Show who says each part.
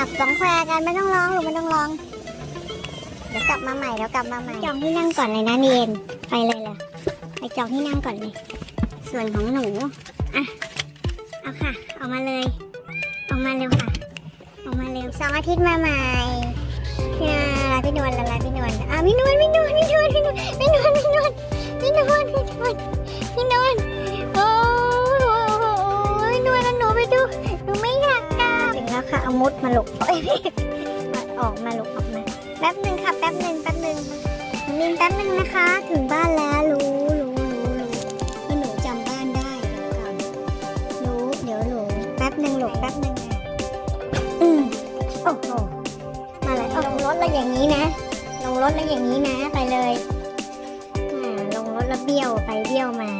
Speaker 1: กลับสองแควกันไม่ต้องร้องหรือไม่ต้องร้อง เดี๋ยวกลับมาใหม่เดี๋ยวกลับมาใหม่จองที่นั่งก่อนเลยนะเนียนไปเลยเลยไปจองที่นั่งก่อนเลย ส่วนของหนูอะเอาค่ะเอามาเลยเอามาเร็วค่ะเอามาเร็วสองอาทิตย์มาใหม่อ่าพี่นวลละลาพี่นวลอะพี่นวลพี่นวลพี่นวล เอามุดมาหลบโอ้ยออกมาหลบออกมาแป๊บหนึ่งค่ะแป๊บหนึ่งแป๊บหนึ่งมินแป๊บหนึ่งนะคะ ถึงบ้านแล้วรู้รู้รู้รู้ว่าหนูจำบ้านได้เดี๋ยวก่อนรู้เดี๋ยวหนูแป๊บหนึ่งหลบแป๊บหนึ่งอืมโอ้โหมาเลยลงรถแล้วอย่างนี้นะลงรถแล้วอย่างนี้นะ ไปเลยลงรถแล้วเบี้ยวไปเบี้ยวมา